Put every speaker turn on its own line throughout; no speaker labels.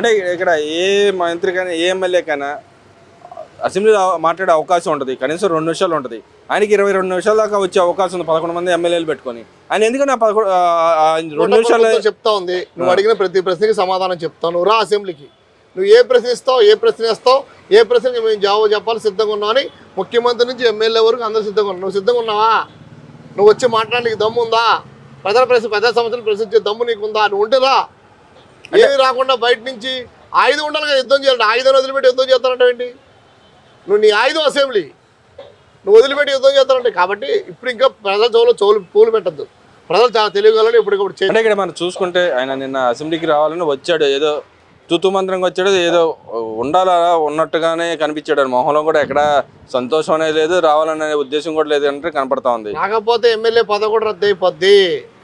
అంటే ఇక్కడ ఏ మంత్రి కానీ ఏ ఎమ్మెల్యే కైనా అసెంబ్లీలో మాట్లాడే అవకాశం ఉంటుంది. కనీసం రెండు నిమిషాలు ఉంటుంది. ఆయనకి ఇరవై రెండు నిమిషాల దాకా వచ్చే అవకాశం ఉంది. పదకొండు మంది ఎమ్మెల్యేలు పెట్టుకొని. ఆయన ఎందుకని ఆ పదకొండు రెండు నిమిషాలు
చెప్తా ఉంది. నువ్వు అడిగిన ప్రతి ప్రశ్నకి సమాధానం చెప్తావు నువ్వు రా అసెంబ్లీకి. నువ్వు ఏ ప్రశ్న ఇస్తావు ఏ ప్రశ్న ఇస్తావు ఏ ప్రశ్నకి మేము జవాబు చెప్పాలి సిద్ధంగా ఉన్నావు అని ముఖ్యమంత్రి నుంచి ఎమ్మెల్యే వరకు అందరూ సిద్ధంగా ఉన్నావు నువ్వు సిద్ధంగా ఉన్నావా? నువ్వు వచ్చి మాట్లాడడానికి దమ్ము ఉందా ప్రజల ప్రశ్న ప్రజా సమస్యలు ప్రశ్నించే దమ్ము నీకు ఉందా నువ్వు ఉంటే రా. ఏమి రాకుండా బయట నుంచి ఆయుధం ఉండాలి కదా యుద్ధం చేయాలి ఆయుధం వదిలిపెట్టి యుద్ధం చేస్తానంటే ఏంటి? నువ్వు నీ ఆయుధం అసెంబ్లీ నువ్వు వదిలిపెట్టి యుద్ధం చేస్తానంటే కాబట్టి ఇప్పుడు ఇంకా ప్రజల చెవులో చెవులు పూలు పెట్టద్దు. ప్రజలు చాలా తెలియగలని ఇప్పటికప్పుడు చే
అంటే ఇక్కడ మనం చూసుకుంటే ఆయన నిన్న అసెంబ్లీకి రావాలని వచ్చాడు ఏదో తూతు మంత్రంగా వచ్చాడు ఏదో ఉండాలా ఉన్నట్టుగానే కనిపించాడు. మొహంలో కూడా ఎక్కడ సంతోషం అనేది లేదు రావాలనే ఉద్దేశం కూడా లేదు అంటే కనపడతా ఉంది.
కాకపోతే ఎమ్మెల్యే పదవి కూడా రద్దు అయిపోద్ది.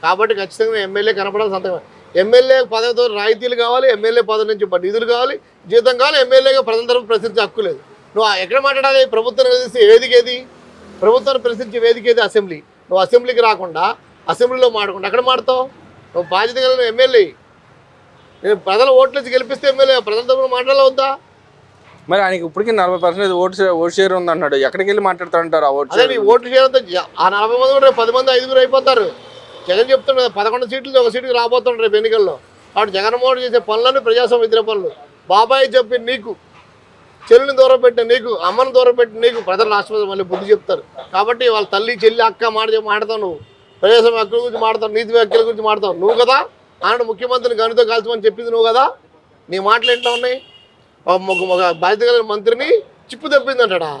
కాబట్టి ఖచ్చితంగా ఎమ్మెల్యే కనపడాలి సంతకం. ఎమ్మెల్యే పదవితో రాయితీలు కావాలి ఎమ్మెల్యే పదవి నుంచి నిధులు కావాలి జీతం కావాలి ఎమ్మెల్యేగా ప్రజల తరఫున ప్రశ్నించే హక్కు లేదు. నువ్వు ఎక్కడ మాట్లాడాలి? ప్రభుత్వం నిలదీసే వేదిక ఏది ప్రభుత్వాన్ని ప్రశ్నించే వేదిక ఏది అసెంబ్లీ. నువ్వు అసెంబ్లీకి రాకుండా అసెంబ్లీలో మాడకుండా ఎక్కడ మాడతావు నువ్వు బాధ్యత కలిగిన ఎమ్మెల్యే. నేను ప్రజల ఓట్లు ఇచ్చి గెలిపిస్తే ఎమ్మెల్యే ప్రజల తరఫున మాట్లాడవద్దా
మరి ఆయనకి ఇప్పటికీ నలభై పర్సెంట్ ఓటు ఓటు షేర్ ఉంది అన్నాడు ఎక్కడికి వెళ్ళి మాట్లాడతారంటారు ఆ ఓటు
అదే
షేర్?
ఓట్లు చేయడంతో జ- ఆ నలభై మంది కూడా పది మంది ఐదుగురు అయిపోతారు. జగన్ చెప్తుండే పదకొండు సీట్లు ఒక సీటుకి రాబోతుండ్రు రేపు ఎన్నికల్లో. వాడు జగన్మోహన్ చేసే పనులన్నీ ప్రజాస్వామ్య వ్యతిరేక పనులు. బాబాయ్ చెప్పి నీకు చెల్లిని దూరం పెట్టిన నీకు అమ్మని దూరం పెట్టిన నీకు ప్రజలు రాష్ట్రపతి మళ్ళీ బుద్ధి చెప్తారు. కాబట్టి వాళ్ళ తల్లి చెల్లి అక్క మాట చెప్పి మాడతావు నువ్వు. ప్రజాస్వామ్య హక్కుల గురించి మాడతావు నీతి వ్యాఖ్యల గురించి మాడతావు నువ్వు కదా? ఆనాడు ముఖ్యమంత్రిని గనితో కాల్చమని చెప్పింది నువ్వు కదా? నీ మాటలు ఏంటో ఉన్నాయి? ఒక- బాధ్యత కలిగిన మంత్రిని చిప్పు తప్పింది అంటాడా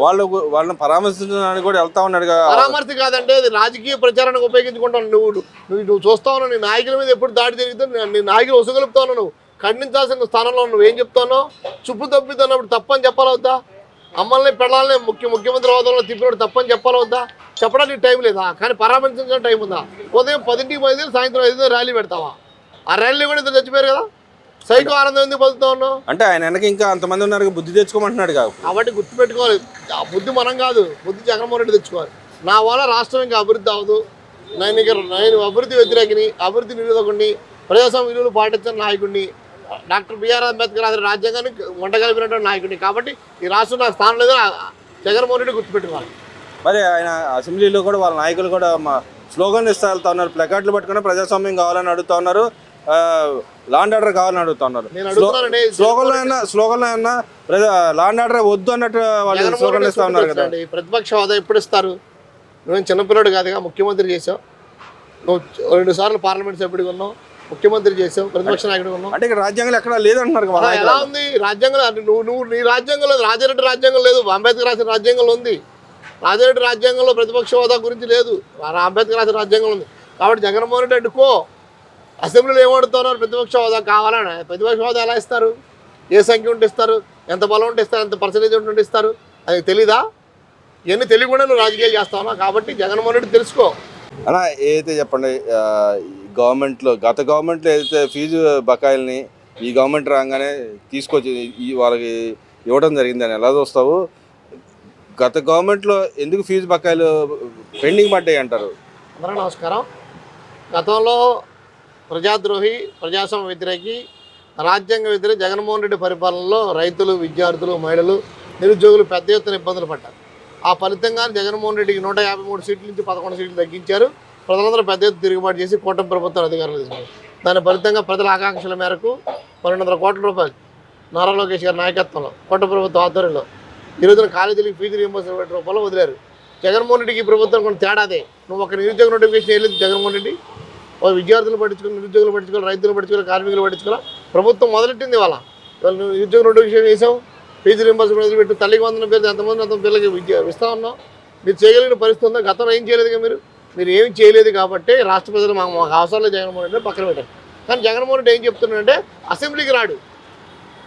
వాళ్ళ- వాళ్ళని పరామర్శించడానికి కూడా వెళ్తా ఉన్నాడు
పరామర్శ కాదంటే అది రాజకీయ ప్రచారానికి ఉపయోగించుకుంటాను నువ్వు. నువ్వు నువ్వు చూస్తా ఉన్నావు నీ నాయకుల మీద ఎప్పుడు దాడి జరిగితే నీ- నాయకులు ఉసగలుపుతా ఉన్నావు నువ్వు ఖండించాల్సిన స్థానంలో నువ్వు ఏం చెప్తానో? చుప్పు తప్పిద్దన్నప్పుడు తప్పని చెప్పాలి వద్దా అమ్మల్ని పెళ్ళాలని ముఖ్య ముఖ్యమంత్రి హోదాలో తిప్పినప్పుడు తప్పని చెప్పాలి వద్దా చెప్పడానికి టైం లేదా? కానీ పరామర్శించడానికి టైం ఉందా? ఉదయం పదింటికి పది సాయంత్రం ఐదు ర్యాలీ పెడతావా? ఆ ర్యాలీ కూడా ఇద్దరు చచ్చిపోయారు కదా? సైకో ఆనందం ఎందుకు పొందుతా ఉన్నావు
అంటే ఆయన వెనక ఇంకా అంతమంది ఉన్నారు బుద్ధి తెచ్చుకోమంటున్నాడు కాదు.
కాబట్టి గుర్తుపెట్టుకోవాలి. ఆ బుద్ధి మనం కాదు బుద్ధి జగన్మోహన్ రెడ్డి తెచ్చుకోవాలి. నా వల్ల రాష్ట్రం ఇంకా అభివృద్ధి అవ్వదు. నేను ఇక నేను అభివృద్ధి వ్యతిరేకిని అభివృద్ధి నిరోధకుడిని ప్రజాస్వామ్య విలువలు పాటించిన నాయకుడిని డాక్టర్ బిఆర్ అంబేద్కర్ రాసిన రాజ్యాంగాన్ని వండగలిపినటువంటి నాయకుడిని. కాబట్టి ఈ రాష్ట్రం నాకు స్థానం లేదు ఆ- జగన్మోహన్ రెడ్డి గుర్తుపెట్టుకోవాలి.
మరి ఆయన అసెంబ్లీలో కూడా వాళ్ళ నాయకులు కూడా మా స్లోగన్ ఇస్తా వెళ్తా ఉన్నారు ప్లకార్డులు పట్టుకుని ప్రజాస్వామ్యం కావాలని అడుగుతా ఉన్నారు. లాండ్ ఆర్డర్ కావాలని అడుగుతా ఉన్నారు
నేను అడుగుతున్నానండి
స్లోగన్లో అయినా అయినా లాండ్ ఆర్డర్ వద్దు అన్నట్టు వాళ్ళు స్లోగన్ ఇస్తా ఉన్నారు కదా.
ప్రతిపక్ష హోదా ఎప్పుడు ఇస్తారు? నువ్వు చిన్నపిల్లడు కాదుగా ముఖ్యమంత్రి చేసావు. నువ్వు రెండు సార్లు పార్లమెంట్ సభ్యుడిగా ఉన్నావు ముఖ్యమంత్రి చేసావు ప్రతిపక్ష నాయకుడిగా ఉన్నావు.
అంటే ఇక్కడ రాజ్యాంగంలో ఎక్కడ లేదంటున్నారు.
ఎలా ఉంది? రాజ్యాంగంలో నువ్వు నువ్వు నీ రాజ్యాంగం లేదు రాజారెడ్డి రాజ్యాంగం లేదు. అంబేద్కర్ రాసిన రాజ్యాంగంలో ఉంది. రాజారెడ్డి రాజ్యాంగంలో ప్రతిపక్ష హోదా గురించి లేదు. అంబేద్కర్ రాసిన రాజ్యాంగంలో ఉంది. కాబట్టి జగన్మోహన్ రెడ్డి అడ్డుకో అసెంబ్లీలో ఏమడుతున్నారు ప్రతిపక్ష హోదా కావాలని? ప్రతిపక్ష హోదా ఎలా ఇస్తారు? ఏ సంఖ్య ఉంటే ఇస్తారు? ఎంత బలం ఉంటే ఇస్తారు? ఎంత పర్సెంటేజ్ ఉంటే ఇస్తారు? అది తెలీదా? ఇవన్నీ తెలియకుండా నువ్వు రాజకీయాలు చేస్తావు కాబట్టి జగన్మోహన్ రెడ్డి తెలుసుకో.
అలా ఏదైతే చెప్పండి గవర్నమెంట్లో గత గవర్నమెంట్లో ఏదైతే ఫీజు బకాయిల్ని ఈ గవర్నమెంట్ రాగానే తీసుకొచ్చి ఈ వాళ్ళకి ఇవ్వడం జరిగిందని ఎలా చూస్తావు? గత గవర్నమెంట్లో ఎందుకు ఫీజు బకాయిలు పెండింగ్ పడ్డాయి అంటారు?
అందరూ నమస్కారం. గతంలో ప్రజాద్రోహి ప్రజాస్వామ్య వ్యతిరేకి రాజ్యాంగ వ్యతిరేకి జగన్మోహన్ రెడ్డి పరిపాలనలో రైతులు విద్యార్థులు మహిళలు నిరుద్యోగులు పెద్ద ఎత్తున ఇబ్బందులు పడ్డారు. ఆ ఫలితంగా జగన్మోహన్ రెడ్డికి నూట యాభై మూడు సీట్ల నుంచి పదకొండు సీట్లు తగ్గించారు. ప్రజలందరూ పెద్ద ఎత్తు తిరుగుబాటు చేసి కూటమి ప్రభుత్వం అధికారులు తీసుకున్నారు. దాని ఫలితంగా ప్రజల ఆకాంక్షల మేరకు పన్నెండు వందల కోట్ల రూపాయలు నారా లోకేష్ గారి నాయకత్వంలో కూటమి ప్రభుత్వం ఆధ్వర్యంలో ఈ రోజున కాలేజీలకు ఫీజు రీంబర్స్మెంట్ రూపంలో వదిలేరు. జగన్మోహన్ రెడ్డికి ఈ ప్రభుత్వం కొన్ని తేడాదే నువ్వు ఒక నిరుద్యోగ నోటిఫికేషన్ వెళ్ళింది జగన్మోహన్ రెడ్డి. విద్యార్థులు పట్టించుకోవాలి నిరుద్యోగులు పట్టించుకోవాలి రైతులు పట్టించుకోవాలి కార్మికులు పట్టించుకోవాలి. ప్రభుత్వం మొదలెట్టింది వాళ్ళ ఇవాళ నువ్వు రెండు విషయం వేసావు ఫీజు రీంబర్స్మెంట్ వదిలిపెట్టి తల్లికి వందన పేరు ఎంతమంది అంత పిల్లలకి విద్య ఇస్తా ఉన్నాం మీరు చేయగలిగిన పరిస్థితి ఉందా? గతంలో ఏం చేయలేదుగా మీరు? మీరు ఏం చేయలేదు కాబట్టి రాష్ట్ర ప్రజలు మాకు మాకు అవసరం జగన్మోహన్ రెడ్డి పక్కన పెట్టారు కానీ జగన్మోహన్ రెడ్డి ఏం చెప్తున్నాడంటే అసెంబ్లీకి రాడు.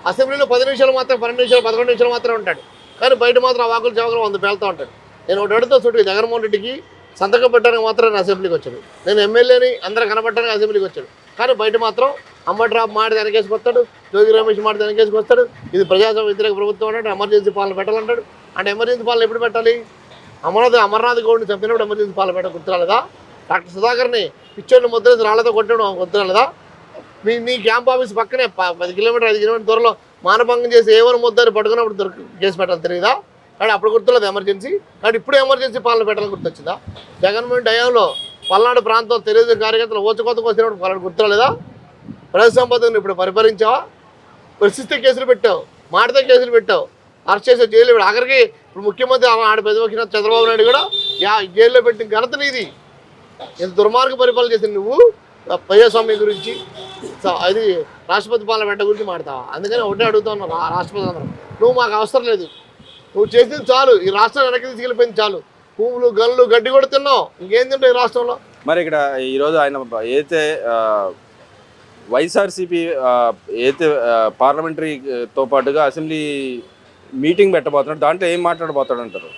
అసెంబ్లీలో పది నిమిషాలు మాత్రం పన్నెండు నిమిషాలు పదకొండు నిమిషాలు మాత్రమే ఉంటాడు. కానీ బయట మాత్రం ఆ వాకులు చవకలు వంద పేలుతూ ఉంటాడు. నేను ఒకటి అడుగుతా చుట్టూ జగన్మోహన్ రెడ్డికి సంతకం పెట్టడానికి మాత్రం అసెంబ్లీకి వచ్చాడు. నేను ఎమ్మెల్యేని అందరూ కనబట్టడానికి అసెంబ్లీకి వచ్చాడు. కానీ బయట మాత్రం అమ్మడ్రాప్ మాట వెనకేసుకొస్తాడు జోగి రమేష్ మాట వెనకేసుకొస్తాడు ఇది ప్రజాస్వామ్య వ్యతిరేక ప్రభుత్వం అంటే ఎమర్జెన్సీ పాలన పెట్టాలంటాడు. అంటే ఎమర్జెన్సీ పాలన ఎప్పుడు పెట్టాలి? అమర్నాథ్ అమర్నాథ్ గౌడ్ని చంపినప్పుడు ఎమర్జెన్సీ పాలన పెట్ట గుర్తురాలేదా? డాక్టర్ సుధాకర్ని పిచ్చోడిని ముద్రించి రాళ్ళతో కొట్టడం గుర్తురాలేదా? మీ నీ క్యాంప్ ఆఫీస్ పక్కనే పది కిలోమీటర్ ఐదు కిలోమీటర్ దూరంలో మానభంగం చేసి ఏమైనా ముద్దని పట్టుకున్నప్పుడు దొరికి చేసి పెట్టాలి తెలియదా? కానీ అప్పుడు గుర్తులేదు ఎమర్జెన్సీ. కానీ ఇప్పుడు ఎమర్జెన్సీ పాలన పెట్టాలని గుర్తొచ్చిందా? జగన్మోహన్ డయాంలో పల్నాడు ప్రాంతం తెలుగుదేశం కార్యకర్తలు ఓచుకోతకు వచ్చినప్పుడు పలాడు గుర్తురాలేదా? ప్రజా సంపదను ఇప్పుడు పరిపాలించావా? ప్రసిద్ధ కేసులు పెట్టావు మాటతో కేసులు పెట్టావు అరెస్ట్ చేసే జైలు పెట్టావు. ఆఖరికి ఇప్పుడు ముఖ్యమంత్రి ఆడ ప్రతిపక్ష చంద్రబాబు నాయుడు కూడా యా జైల్లో పెట్టిన ఘనత నీది. ఇంత దుర్మార్గ పరిపాలన చేసిన నువ్వు ప్రజాస్వామ్యం గురించి అది రాష్ట్రపతి పాలన పెట్ట గురించి మాడతావా అందుకని ఒకటే అడుగుతా ఉన్నావు రాష్ట్రపతి అందరం. నువ్వు మాకు అవసరం లేదు. నువ్వు చేసింది చాలు. ఈ రాష్ట్రం వెనక్కి తీసుకెళ్ళిపోయింది చాలు. భూములు గన్లు గడ్డి కూడా తిన్నావు. ఇంకేం తింటావు ఈ రాష్ట్రంలో?
మరి ఇక్కడ ఈరోజు ఆయన ఏదైతే వైఎస్ఆర్సీపీ ఏదైతే ఆ, పార్లమెంటరీతో పాటుగా అసెంబ్లీ మీటింగ్ పెట్టబోతున్నాడు దాంట్లో ఏం మాట్లాడబోతాడు అంటారు?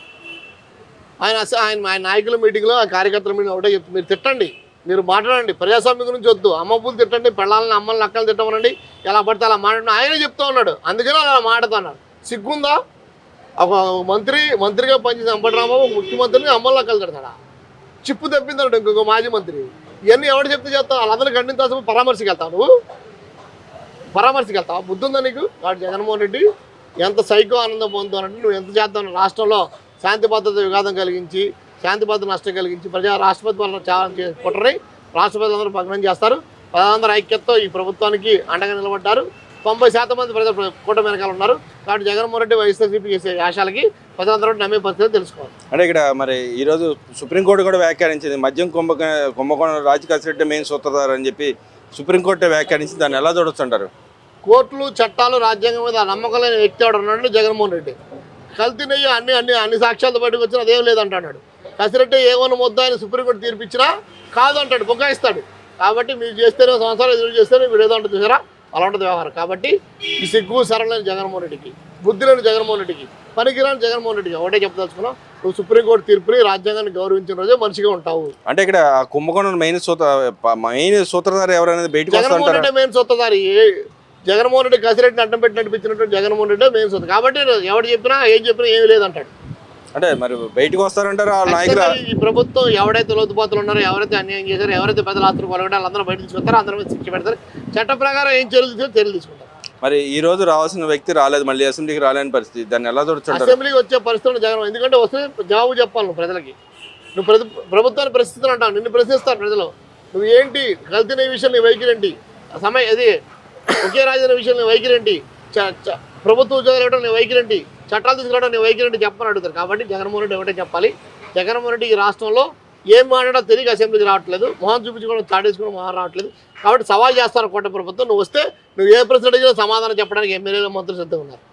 ఆయన ఆయన ఆయన నాయకుల మీటింగ్లో ఆ కార్యకర్తల మీటింగ్ ఒకటే చెప్తుంది మీరు తిట్టండి. మీరు మాట్లాడండి. ప్రజాస్వామ్యం గురించి వద్దు. అమ్మప్పులు తిట్టండి పెళ్ళాలని అమ్మల్ని అక్కలు తిట్టమనండి. ఎలా పడితే అలా మాట్లాడండి. ఆయనే చెప్తా ఉన్నాడు. అందుకనే అలా మాట్లాడుతున్నాడు. సిగ్గుందా? మంత్రి మంత్రిగా పనిచేసిన అంబటరామావు ముఖ్యమంత్రిని అమ్మల్లా కలుతాడు తిడతాడా చిప్పు తప్పిందన్నాడు ఇంకొక మాజీ మంత్రి. ఇవన్నీ ఎవరు చెప్తే చేస్తావు వాళ్ళందరూ ఖండించాల్సి పరామర్శకి వెళ్తావు బుద్ధుందా పరామర్శకి వెళ్తావు? నీకు? వాడు జగన్మోహన్ రెడ్డి ఎంత సైకో ఆనందం పొందుతానంటే నువ్వు ఎంత చేస్తావు రాష్ట్రంలో శాంతి భద్రత విఘాతం కలిగించి శాంతి భద్రత నష్టం కలిగించి ప్రజా రాష్ట్రపతి వాళ్ళు చాలా కుట్రని రాష్ట్రపతి అందరూ భగ్నం చేస్తారు. ప్రజలందరూ ఐక్యతతో ఈ ప్రభుత్వానికి అండగా నిలబడ్డారు. తొంభై శాతం మంది ప్రజలు కూటమి వెనకాల ఉన్నారు. కాబట్టి జగన్మోహన్ రెడ్డి వైఎస్ఆర్సీపీ చేసే ఆశాలకి ప్రజలందరూ నమ్మే పరిస్థితి తెలుసుకోవాలి.
అంటే ఇక్కడ మరి ఈరోజు సుప్రీంకోర్టు కూడా వ్యాఖ్యానించింది మద్యం కుంభక కుంభకోణం రాజకాశి రెడ్డి మెయిన్ సూత్రధారు అని చెప్పి సుప్రీంకోర్టు వ్యాఖ్యానించింది దాన్ని ఎలా చూడొచ్చు అంటారు
కోర్టులు చట్టాలు రాజ్యాంగం మీద నమ్మకం లేని వ్యక్తి ఎవడు ఉన్నాడు జగన్మోహన్ రెడ్డి. కల్తీ నెయ్యి అన్ని అన్ని అన్ని సాక్ష్యాలతో బయటకు వచ్చినా అదేం లేదంటున్నాడు. కసిరెడ్డి ఏమన్నా ముద్ద ఆయన సుప్రీంకోర్టు తీర్పిచ్చినా కాదు అంటాడు బుకాయిస్తాడు. కాబట్టి మీరు చేస్తేనే సంవత్సరాలు ఎదురు చేస్తేనే మీరు ఏదో ఉంటుంది చూసారా? అలా ఉంటుంది వ్యవహారం. కాబట్టి ఈ సిగ్గు సరళని జగన్మోహన్ రెడ్డికి బుద్ధి లేని జగన్మోహన్ రెడ్డికి పనికిరాని జగన్మోహన్ రెడ్డికి ఒకటే చెప్పదలుచుకున్నావు నువ్వు సుప్రీంకోర్టు తీర్పుని రాజ్యాంగాన్ని గౌరవించిన రోజే మనిషిగా ఉంటావు.
అంటే ఇక్కడ కుంభకోణం మెయిన్ సూత్ర మెయిన్ సూత్రధారు ఎవరనేది బయటకు
జగన్మోహన్ రెడ్డి మెయిన్ సొత్తదారి ఏ- జగన్మోహన్ రెడ్డి కసిరెడ్డిని అడ్డం పెట్టి నడిపించినట్టు జగన్మోహన్ రెడ్డి మెయిన్ సొత్తు కాబట్టి ఎవడు చెప్పినా ఏం చెప్పినా ఏమీ లేదంటాడు.
అంటే మరి బయటకు వస్తారంటారా ఆ నాయకులు?
ఈ ప్రభుత్వం ఎవడైతే లోతుపాతులు ఉన్నారో ఎవరైతే అన్యాయం చేశారో ఎవరైతే పెద్దల ఆస్తులు కొలగడం వాళ్ళందరూ బయట తీసుకొస్తారో అందరూ మీద శిక్ష పెడతారు. చట్ట ప్రకారం ఏం చర్యలు తీసుకుంటారో చర్యలు తీసుకుంటారు
మరి ఈ రోజు రావాల్సిన వ్యక్తి రాలేదు మళ్ళీ అసెంబ్లీకి రాలేని పరిస్థితి దాన్ని ఎలా చూడొచ్చు
అసెంబ్లీకి వచ్చే పరిస్థితులు జగన్ ఎందుకంటే వస్తే జవాబు చెప్పాలి నువ్వు ప్రజలకి. నువ్వు ప్రతి ప్రభుత్వాన్ని ప్రశ్నిస్తున్నా అంటావు నిన్ను ప్రశ్నిస్తారు ప్రజలు. నువ్వు ఏంటి? కల్తీన విషయం నీ వైఖరి ఏంటి? సమయ అది ఒకే రాజధాని విషయం నీ వైఖరి ఏంటి? చ- చ- ప్రభుత్వ ఉద్యోగాలు ఇవ్వడం నీ వైఖరి ఏంటి? చట్టాలు తీసుకురావడం నేను వైఖరి ఏంటి చెప్పని అడుగుతారు. కాబట్టి జగన్మోహన్ రెడ్డి ఒకటే చెప్పాలి. జగన్మోహన్ రెడ్డి ఈ రాష్ట్రంలో ఏం మాట్లాడో తెలియక అసెంబ్లీకి రావట్లేదు. మొహం చూపించుకోవడం తాడేసుకోవడం మొహం రావట్లేదు. కాబట్టి సవాల్ చేస్తారు కోట ప్రభుత్వం. నువ్వు వస్తే నువ్వు ఏ ప్రశ్న అడిగినా సమాధానం చెప్పడానికి ఎమ్మెల్యేలు మంత్రులు సిద్ధంగా ఉన్నారు.